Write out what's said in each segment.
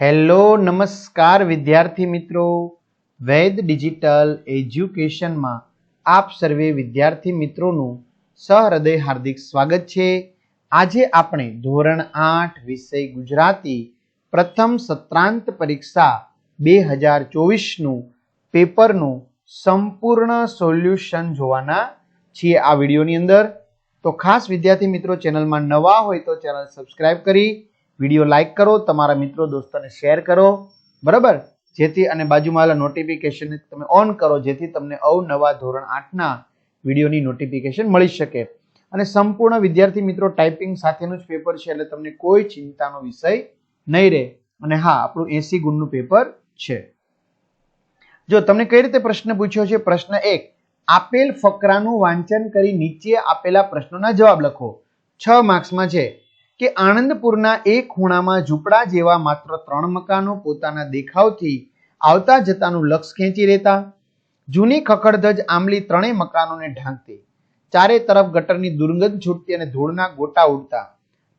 Hello, નમસ્કાર વિદ્યાર્થી મિત્રો. વૈદ ડિજિટલ એજ્યુકેશનમાં આપ સર્વે વિદ્યાર્થી મિત્રોનું સહૃદય હાર્દિક સ્વાગત છે. આજે આપણે ધોરણ આઠ વિષય ગુજરાતી પ્રથમ સત્રાંત પરીક્ષા બે હજાર ચોવીસનું પેપરનું સંપૂર્ણ સોલ્યુશન જોવાના છીએ આ વિડીયોની અંદર. તો ખાસ વિદ્યાર્થી મિત્રો, ચેનલમાં નવા હોય તો ચેનલ સબસ્ક્રાઈબ કરી વીડિયો લાઈક કરો, તમારા મિત્રો, દોસ્તોને શેર કરો. બરાબર? જેથી અને બાજુમાં નોટિફિકેશન તમે ઓન કરો, જેથી તમને અવનવા ધોરણ આઠના વિડીયોની નોટિફિકેશન મળી શકે. અને સંપૂર્ણ વિદ્યાર્થી મિત્રો ટાઈપિંગ સાથેનું જ પેપર છે, એટલે તમને કોઈ ચિંતાનો વિષય નહીં રહે. અને હા, આપણું એસી ગુણનું પેપર છે. જો તમને કઈ રીતે પ્રશ્ન પૂછ્યો છે, પ્રશ્ન એક, આપેલ ફકરાનું વાંચન કરી નીચે આપેલા પ્રશ્નોના જવાબ લખો. છ માર્ક્સમાં છે. કે આણંદપુરના એક ખૂણામાં ઝૂંપડા જેવા માત્ર ત્રણ મકાનો પોતાના દેખાવથી આવતા જતાનું લક્ષ ખેંચી રહેતા જૂની ખખડધજ આંબલી ત્રણેય મકાનોને ઢાંકતી, ચારે તરફ ગટરની દુર્ગંધ છૂટતી અને ધૂળના ગોટા ઉડતા,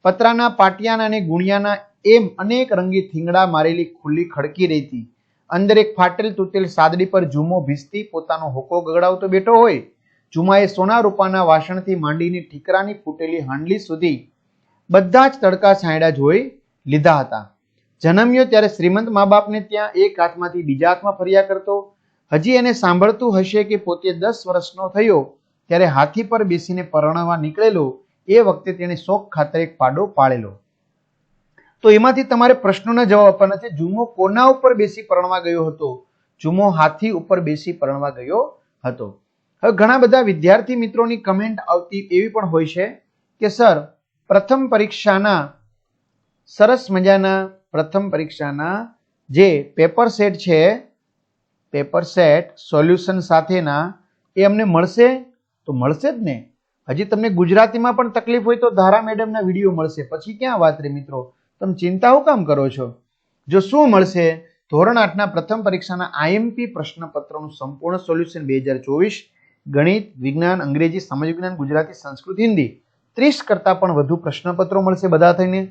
પતરાના પાટિયાના અને ગુણિયાના એમ અનેક રંગી થીંગડા મારેલી ખુલ્લી ખડકી રહેતી, અંદર એક ફાટેલ તૂટેલ સાદડી પર ઝૂમો ભીસતી પોતાનો હોકો ગગડાવતો બેઠો હોય, ઝુમાએ સોના રૂપાના વાસણથી માંડીને ઠીકરાની ફૂટેલી હાંડલી સુધી બધા જ તડકા છાંયડા જોઈ લીધા હતા. જન્મ્યો ત્યારે શ્રીમંત મા બાપને ત્યાં એક હાથમાંથી બીજા હાથમાં ફર્યા કરતો. હજી એને સાંભળતું હશે કે પોતે દસ વર્ષનો થયો, ત્યારે હાથી પર બેસીને પરણવા નીકળેલો, એ વખતે તેણે શોખ ખાતર એક પાડો પાળેલો તો એમાંથી તમારે પ્રશ્નોના જવાબ આપવાના છે. જુમો કોના ઉપર બેસી પરણવા ગયો હતો? જુમો હાથી ઉપર બેસી પરણવા ગયો હતો. હવે ઘણા બધા વિદ્યાર્થી મિત્રોની કમેન્ટ આવતી એવી પણ હોય છે કે, સર પ્રથમ પરીક્ષાના, સરસ મજાના પ્રથમ પરીક્ષાના જે પેપર સેટ છે, પેપર સેટ સોલ્યુશન સાથેના, એ અમને મળશે? તો મળશે જ ને. હજી તમને ગુજરાતીમાં પણ તકલીફ હોય તો ધારા મેડમના વીડિયો મળશે. પછી ક્યાં વાત રે મિત્રો? તમે ચિંતા હું કામ કરો છો? જો શું મળશે? ધોરણ આઠના પ્રથમ પરીક્ષાના આઈએમપી પ્રશ્નપત્રનું સંપૂર્ણ સોલ્યુશન બે હજાર ચોવીસ, ગણિત, વિજ્ઞાન, અંગ્રેજી સમાજ વિજ્ઞાન ગુજરાતી, સંસ્કૃત, હિન્દી. ત્રીસ કરતાં પણ વધુ પ્રશ્નપત્રો મળશે બધા થઈને.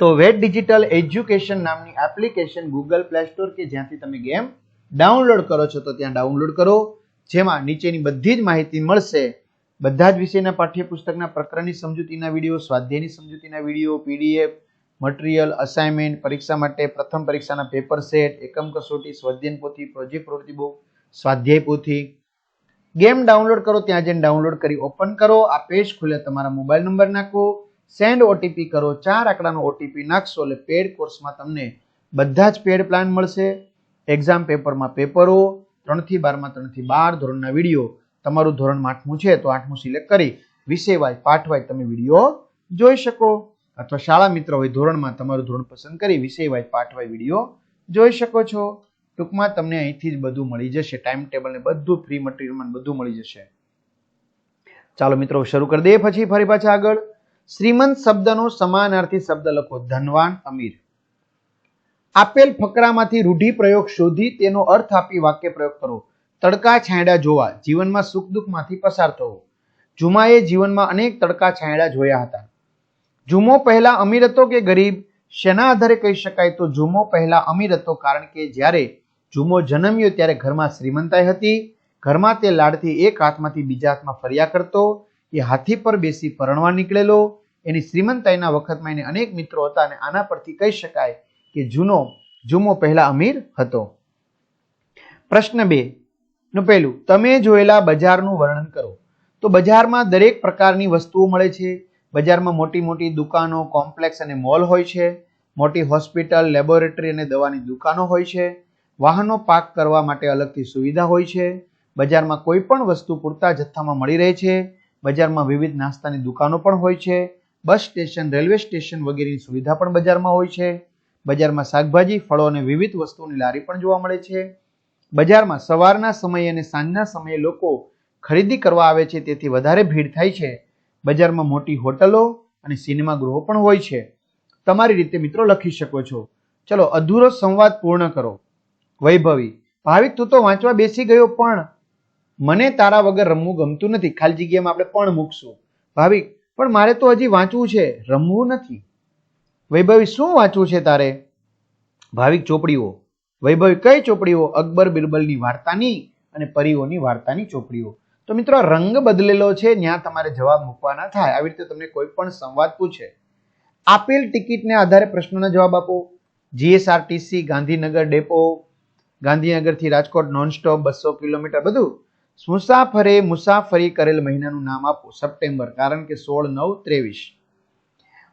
તો વેટ ડિજિટલ એજ્યુકેશન નામની એપ્લિકેશન ગૂગલ પ્લે સ્ટોર કે જ્યાંથી તમે ગેમ ડાઉનલોડ કરો છો તો ત્યાં ડાઉનલોડ કરો. જેમાં નીચેની બધી જ માહિતી મળશે. બધા જ વિષયના પાઠ્યપુસ્તકના પ્રકરણની સમજૂતીના વીડિયો, સ્વાધ્યાયની સમજૂતીના વીડિયો, પીડીએફ, મટીરિયલ, અસાઇનમેન્ટ, પરીક્ષા માટે પ્રથમ પરીક્ષાના પેપર સેટ, એકમ કસોટી, સ્વાધ્યાયન પોથી, પ્રોજેક્ટ પ્રવૃત્તિ બુક, સ્વાધ્યાય પોથી ગેમ ડાઉનલોડ કરો, ત્યાં જઈને ડાઉનલોડ કરી ઓપન કરો. આ પેજ ખુલે તમારા મોબાઈલ નંબર નાખો. સેન્ડ ઓટીપી કરો. ચાર આંકડાનો ઓટીપી નાખશો એટલે પેડ કોર્સમાં તમને બધા જ પેડ પ્લાન મળશે. એક્ઝામ પેપરમાં પેપરો, ત્રણથી બારમાં ત્રણથી બાર ધોરણના વીડિયો. તમારું ધોરણ આઠમું છે તો આઠમું સિલેક્ટ કરી, વિષય વાય પાઠ વાય તમે વીડિયો જોઈ શકો. અથવા શાળા મિત્ર હોય ધોરણમાં તમારું ધોરણ પસંદ કરી વિષય વાય પાઠ વાય વીડિયો જોઈ શકો છો. ટૂંકમાં તમને અહીંથી જ બધું મળી જશે. ટાઈમ ટેબલ ને બધું ફ્રી મટીરિયલમાં બધું મળી જશે. ચાલો મિત્રો, શરૂ કરી દઈએ પછી ફરી પાછા આગળ. શ્રીમંત શબ્દનો સમાનાર્થી શબ્દ લખો. ધનવાન અમીર. આપેલ ફકરામાંથી રૂઢિ પ્રયોગ શોધી તેનો અર્થ આપી વાક્ય પ્રયોગ કરો. તડકા છાંયડા જોવા. જીવનમાં સુખ દુઃખમાંથી પસાર થવો. જુમાએ જીવનમાં અનેક તડકા છાંયડા જોયા હતા. જુમો પહેલા અમીર હતો કે ગરીબ? શેના આધારે કહી શકાય? તો જુમો પહેલા અમીર હતો કારણ કે જ્યારે જુમો જન્મ્યો ત્યારે ઘરમાં શ્રીમંતાઈ હતી. ઘરમાં તે લાડથી એક હાથમાંથી બીજા હાથમાં ફર્યા કરતો. એ હાથી પર બેસી પરણવા નીકળેલો. એની શ્રીમંતાઈના વખતમાં એને અનેક મિત્રો હતા અને આના પરથી કહી શકાય કે જૂનો, જુમો પહેલા અમીર હતો. પ્રશ્ન બે, નું પહેલું, તમે જોયેલા બજારનું વર્ણન કરો. તો બજારમાં દરેક પ્રકારની વસ્તુઓ મળે છે. બજારમાં મોટી મોટી દુકાનો, કોમ્પ્લેક્સ અને મોલ હોય છે. મોટી હોસ્પિટલ, લેબોરેટરી અને દવાની દુકાનો હોય છે. વાહનો પાર્ક કરવા માટે અલગથી સુવિધા હોય છે. બજારમાં કોઈ પણ વસ્તુ પૂરતા જથ્થામાં મળી રહે છે. બજારમાં વિવિધ નાસ્તાની દુકાનો પણ હોય છે. બસ સ્ટેશન, રેલવે સ્ટેશન વગેરેની સુવિધા પણ બજારમાં હોય છે. બજારમાં શાકભાજી, ફળો અને વિવિધ વસ્તુઓની લારી પણ જોવા મળે છે. બજારમાં સવારના સમયે અને સાંજના સમયે લોકો ખરીદી કરવા આવે છે, તેથી વધારે ભીડ થાય છે. બજારમાં મોટી હોટલો અને સિનેમા ગૃહો પણ હોય છે. તમારી રીતે મિત્રો લખી શકો છો. ચલો અધૂરો સંવાદ પૂર્ણ કરો. વૈભવી. ભાવિક, તું તો વાંચવા બેસી ગયો પણ મને તારા વગર રમવું ગમતું નથી. ખાલી જગ્યામાં આપણે પણ મૂકશું. ભાવિક, પણ મારે તો હજી વાંચવું છે. રમવું નથી. વૈભવી, શું વાંચવું છે તારે? ભાવિક, ચોપડીઓ. વૈભવી, કઈ ચોપડીઓ? અકબર બિરબલની વાર્તાની અને પરીઓની વાર્તાની ચોપડીઓ. તો મિત્રો રંગ બદલેલો છે ત્યાં તમારે જવાબ મૂકવાના થાય. આવી રીતે તમને કોઈ પણ સંવાદ પૂછે. આપેલ ટિકિટને આધારે પ્રશ્નોના જવાબ આપો. જીએસઆરટીસી, ગાંધીનગર ડેપો ગાંધીનગરથી રાજકોટ નોનસ્ટોપ બસો કિલોમીટર બધું મુસાફરે મુસાફરી કરેલ મહિનાનું નામ આપો સપ્ટેમ્બર, કારણ કે સોળ નવ ત્રેવીસ.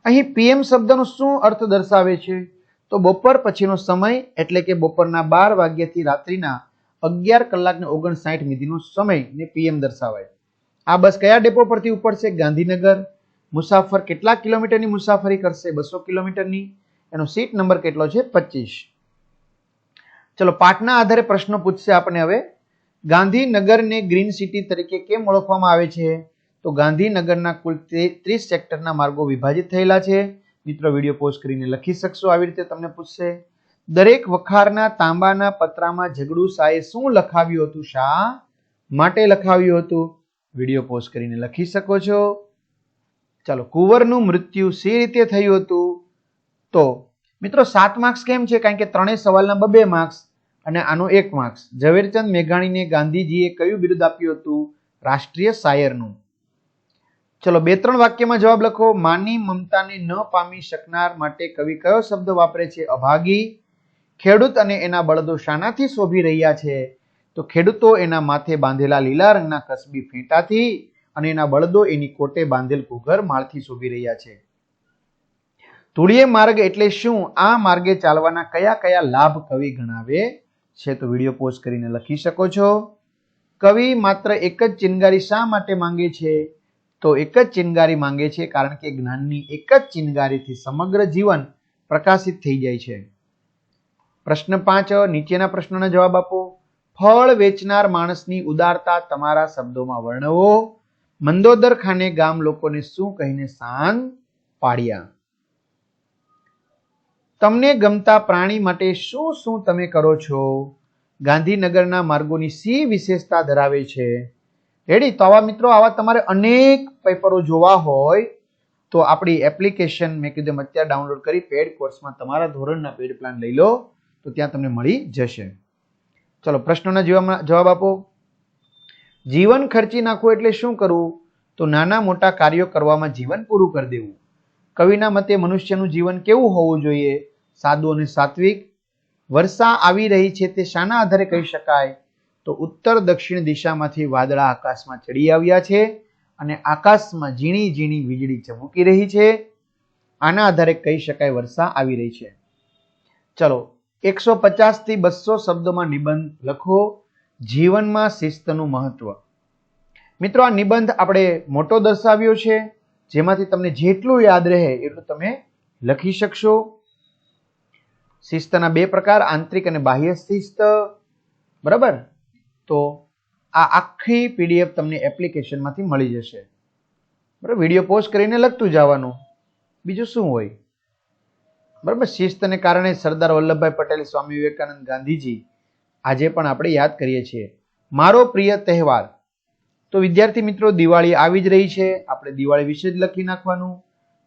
અહીં પીએમ શબ્દનો શું અર્થ દર્શાવે છે? તો બપોર પછીનો સમય એટલે કે બપોરના બાર વાગ્યાથી રાત્રિના અગિયાર કલાકને ઓગણસાઠ મિનિટનો સમય ને પીએમ દર્શાવાય. આ બસ કયા ડેપો પરથી ઉપડશે? ગાંધીનગર. મુસાફર કેટલા કિલોમીટરની મુસાફરી કરશે? બસો કિલોમીટરની. એનો સીટ નંબર કેટલો છે? પચીસ. ચલો, પાઠના આધારે પ્રશ્ન પૂછશે આપણે હવે. ગાંધીનગરને ગ્રીન સિટી તરીકે કેમ ઓળખવામાં આવે છે? તો ગાંધીનગરના કુલ ત્રીસ સેક્ટરના માર્ગો વિભાજિત થયેલા છે. મિત્રો, વીડિયો પોસ્ટ કરીને લખી શકશો આવી રીતે તમને પૂછશે. દરેક વખારના તાંબાના પતરામાં ઝઘડુ શાહે શું લખાવ્યું હતું? શા માટે લખાવ્યું હતું? વીડિયો પોસ્ટ કરીને લખી શકો છો. ચાલો, કુંવરનું મૃત્યુ સી રીતે થયું હતું? તો મિત્રો, સાત માર્ક્સ કેમ છે? કારણ કે ત્રણેય સવાલના બબે માર્ક્સ. અને આનો એક માર્ક્સ. ઝવેરચંદ મેઘાણીને ગાંધીજીએ કયું બિરુદ આપ્યું હતું? રાષ્ટ્રીય શાયરનું. ચલો, બે ત્રણ વાક્યમાં જવાબ લખો. માની મમતાને ન પામી શકનાર માટે કવિ કયો શબ્દ વાપરે છે? અભાગી. ખેડૂત અને એના બળદો શાનાથી શોભી રહ્યા છે? તો ખેડૂતો એના માથે બાંધેલા લીલા રંગના કસબી ફેંટાથી અને એના બળદો એની કોટે બાંધેલ ઘૂઘર માળથી શોભી રહ્યા છે. ધૂળીય માર્ગ એટલે શું? આ માર્ગે ચાલવાના કયા કયા લાભ કવિ ગણાવે? છે તો વીડિયો પોસ્ટ કરીને લખી શકો છો. કવિ માત્ર એક જ ચિનગારી શા માટે માંગે છે? તો એક જ ચિનગારી માંગે છે કારણ કે જ્ઞાનની એક જ ચિનગારીથી સમગ્ર જીવન પ્રકાશિત થઈ જાય છે. પ્રશ્ન પાંચ, નીચેના પ્રશ્નોના જવાબ આપો. ફળ વેચનાર માણસની ઉદારતા તમારા શબ્દોમાં વર્ણવો. મંદોદર ખાને ગામ લોકોને શું કહીને શાંત પાડ્યા? તમને ગમતા પ્રાણી માટે શું શું તમે કરો છો? ગાંધીનગરના માર્ગોની સી વિશેષતા ધરાવે છે. રેડી તો આવા મિત્રો, આવા તમારે અનેક પેપરો જોવા હોય, તો આપણી એપ્લિકેશન મેં કીધું અત્યારે ડાઉનલોડ કરી પેડ કોર્સમાં તમારા ધોરણના પેડ પ્લાન લઈ લો, તો ત્યાં તમને મળી જશે. ચલો, પ્રશ્નોના જવાબ આપો. જીવન ખર્ચી નાખવું એટલે શું કરવું? તો નાના મોટા કાર્યો કરવામાં જીવન પૂરું કરી દેવું. કવિના મતે મનુષ્યનું જીવન કેવું હોવું જોઈએ? સાદું અને સાત્વિક? વર્ષા આવી રહી છે તે શાના આધારે કહી શકાય? તો ઉત્તર દક્ષિણ દિશામાંથી વાદળા આકાશમાં ચડી આવ્યા છે અને આકાશમાં ઝીણી ઝીણી વીજળી ચમકી રહી છે. આના આધારે કહી શકાય વર્ષા આવી રહી છે. ચલો, એકસો પચાસથી બસો શબ્દોમાં નિબંધ લખો. જીવનમાં શિસ્તનું મહત્વ. મિત્રો, આ નિબંધ આપણે મોટો દર્શાવ્યો છે. જેમાંથી તમને જેટલું યાદ રહે એટલું તમે લખી શકશો. શિસ્તના બે પ્રકાર, આંતરિક અને બાહ્ય શિસ્ત. બરાબર? તો આ આખી પીડીએફ તમને એપ્લિકેશનમાંથી મળી જશે. બરાબર? વીડિયો પોસ્ટ કરીને લખતું જવાનું. બીજું શું હોય? બરાબર? શિસ્તને કારણે સરદાર વલ્લભભાઈ પટેલ, સ્વામી વિવેકાનંદ ગાંધીજી આજે પણ આપણે યાદ કરીએ છીએ. મારો પ્રિય તહેવાર તો વિદ્યાર્થી મિત્રો, દિવાળી આવી જ રહી છે. આપણે દિવાળી વિશે જ લખી નાખવાનું.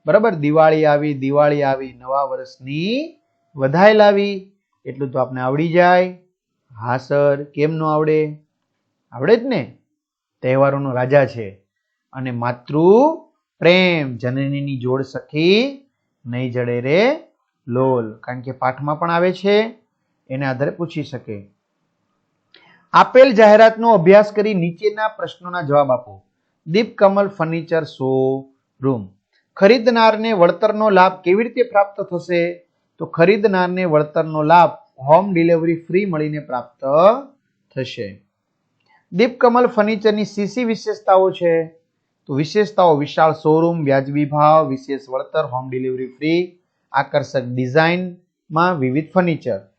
બરાબર? દિવાળી આવી દિવાળી આવી, નવા વર્ષની વધાઈ લાવી. એટલું તો આપણે આવડી જાય. હા, સર. કેમ ન આવડે? આવડે જ ને. તહેવારોનો રાજા છે. અને માતૃ પ્રેમ. જનનીની જોડ સખી નહીં જડે રે લોલ. કારણ કે પાઠમાં પણ આવે છે. એને આધારે પૂછી શકે. આપેલ જાહેરાતનો અભ્યાસ કરી નીચેના પ્રશ્નોના જવાબ આપો. દીપકમલ ફર્નિચર શો રૂમ ખરીદનારને વળતરનો લાભ કેવી રીતે પ્રાપ્ત થશે? તો ખરીદનારને વળતરનો લાભ હોમ ડિલિવરી ફ્રી મળીને પ્રાપ્ત થશે. દીપકમલ ફર્નિચરની સીસી વિશેષતાઓ છે. તો વિશેષતાઓ વિશાળ શોરૂમ, વ્યાજબી ભાવ, વિશેષ વળતર, હોમ ડિલિવરી ફ્રી, આકર્ષક ડિઝાઇનમાં વિવિધ ફર્નિચર.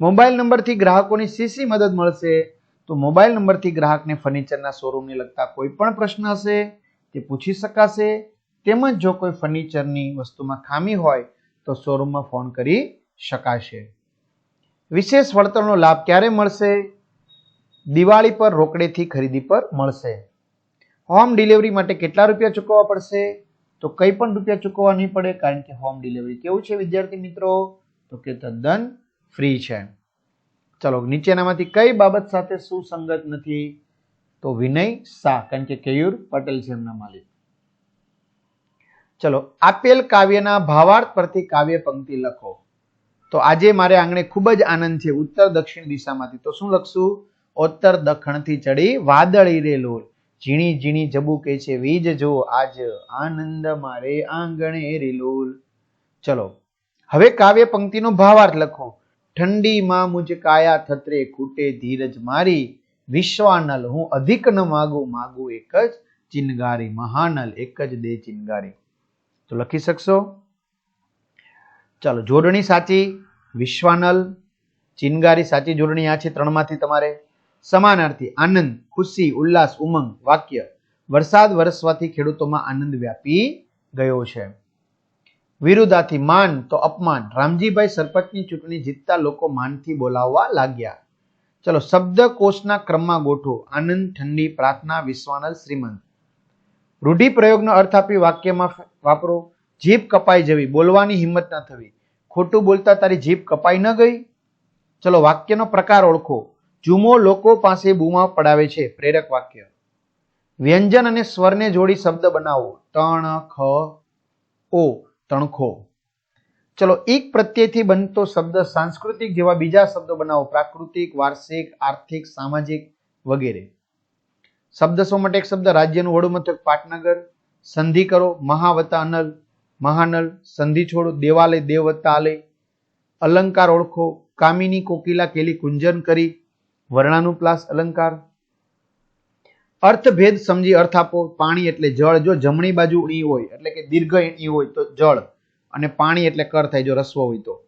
મોબાઈલ નંબરથી ગ્રાહકોની સીસી મદદ મળશે? તો મોબાઈલ નંબરથી ગ્રાહકને ફર્નિચરના શોરૂમને લગતા કોઈ પણ પ્રશ્ન હશે, તે પૂછી શકાશે. તેમજ જો કોઈ ફર્નિચરની વસ્તુમાં ખામી હોય, તો શોરૂમમાં ફોન કરી શકાશે. વિશેષ વળતરનો લાભ ક્યારે મળશે? દિવાળી પર રોકડેથી ખરીદી પર મળશે. હોમ ડિલિવરી માટે કેટલા રૂપિયા ચૂકવવા પડશે? તો કંઈ પણ રૂપિયા ચૂકવવા નહીં પડે, કારણ કે હોમ ડિલિવરી કેવું છે વિદ્યાર્થી મિત્રો? તો કે તદ્દન ફ્રી છે. ચલો, નીચેનામાંથી કઈ બાબત સાથે સુસંગત નથી તો વિનય શાહ, કારણ કે કેયુર પટેલ છે એમના માલિક. ચલો, આપેલ કાવ્યના ભાવાર્થ પરથી કાવ્ય પંક્તિ લખો. તો આજે મારે આંગણે ખૂબ જ આનંદ છે ઉત્તર દક્ષિણ દિશામાંથી. તો શું લખશું? ઉત્તર દખણથી ચડી વાદળી રે લોલ. ઝીણી ઝીણી જબુ કે છે વીજ જો આજ આનંદ મારે આંગણે રે લોલ. ચલો, હવે કાવ્ય પંક્તિનો ભાવાર્થ લખો. ઠંડીમાં મુજ કાયા થત્રે ખૂટે ધીરજ મારી, વિશ્વાનલ હું અધિક ન માગું માગું એક જ ચિનગારી, મહાનલ એક જ દે ચિનગારી. તો લખી શકશો? ચાલો, જોડણી સાચી, વિશ્વાનલ, ચિનગારી સાચી જોડણી આ છે ત્રણમાંથી તમારે. સમાનાર્થી આનંદ, ખુશી, ઉલ્લાસ, ઉમંગ, વાક્ય. વરસાદ વરસવાથી ખેડૂતોમાં આનંદ વ્યાપી ગયો છે. વિરુદ્ધાથી માન તો અપમાન. રામજીભાઈ સરપંચની ચૂંટણી જીતતા લોકો માનથી બોલાવવા લાગ્યા. ચલો, શબ્દકોશના ક્રમમાં ગોઠવો. આનંદ, ઠંડી, પ્રાર્થના વિશ્વાનલ શ્રીમંત. રૂઢિપ્રયોગનો અર્થ આપી વાક્યમાં વાપરો. જીભ કપાઈ જવી. બોલવાની હિંમત ન થવી. ખોટું બોલતા તારી જીભ કપાઈ ન ગઈ? ચલો, વાક્યનો પ્રકાર ઓળખો. જુમો લોકો પાસે બૂમા પડાવે છે. પ્રેરક વાક્ય. વ્યંજન અને સ્વરને જોડી શબ્દ બનાવો. તણ ખ, ઓ. તણખો. ચલો, એક પ્રત્યયથી બનતો શબ્દ સાંસ્કૃતિક જેવા બીજા શબ્દો બનાવો. પ્રાકૃતિક, વાર્ષિક, આર્થિક, સામાજિક વગેરે. શબ્દ શો માટે એક શબ્દ, રાજ્યનું વડું મથક પાટનગર. સંધિ કરો, મહાવતા અનલ, મહાનલ, સંધિ છોડો, દેવાલય, દેવતાલય. અલંકાર ઓળખો, કામિની, કોકિલા, કેલી, કુંજન કરી. વર્ણાનુપ્લાસ, અલંકાર. અર્થભેદ સમજી અર્થ આપો. પાણી એટલે જળ. જો જમણી બાજુ ઈ હોય, એટલે કે દીર્ઘ ઈ હોય, તો જળ. અને પાણી એટલે કર થાય, જો રસ્વ હોય તો.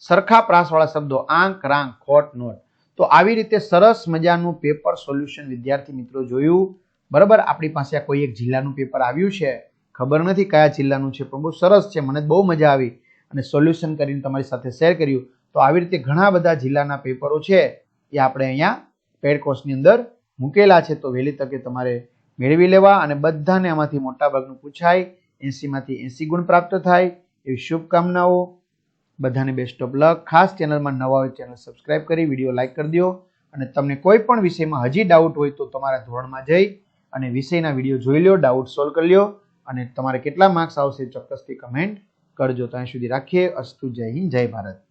સરખા પ્રાસવાળા શબ્દો. આંક રાંક ખોટ, નોટ. તો આવી રીતે સરસ મજાનું પેપર સોલ્યુશન વિદ્યાર્થી મિત્રો જોયું. બરાબર? આપણી પાસે આ કોઈ એક જિલ્લાનું પેપર આવ્યું છે. ખબર નથી કયા જિલ્લાનું છે, પણ બહુ સરસ છે. મને બહુ મજા આવી. અને સોલ્યુશન કરીને તમારી સાથે શેર કર્યું. તો આવી રીતે ઘણા બધા જિલ્લાના પેપરો છે. એ આપણે અહીંયા પેડ કોર્સની અંદર મૂકેલા છે, તો વહેલી તકે તમારે મેળવી લેવા અને બધાને આમાંથી મોટાભાગનું પૂછાય એંસીમાંથી એંસી ગુણ પ્રાપ્ત થાય. એવી શુભકામનાઓ. બધાને બેસ્ટ ઓફ લક ખાસ ચેનલમાં નવા હોય ચેનલ સબસ્ક્રાઇબ કરી, વીડિયો લાઇક કરી દો. અને તમને કોઈ પણ વિષયમાં હજી ડાઉટ હોય તો તમારા ધોરણમાં જઈ અને વિષયના વીડિયો જોઈ લો ડાઉટ સોલ્વ કરી લો અને તમારે કેટલા માર્ક્સ આવશે ચોક્કસથી કમેન્ટ કરજો. ત્યાં સુધી રાખીએ. અસ્તુ જય હિન્દ, જય ભારત.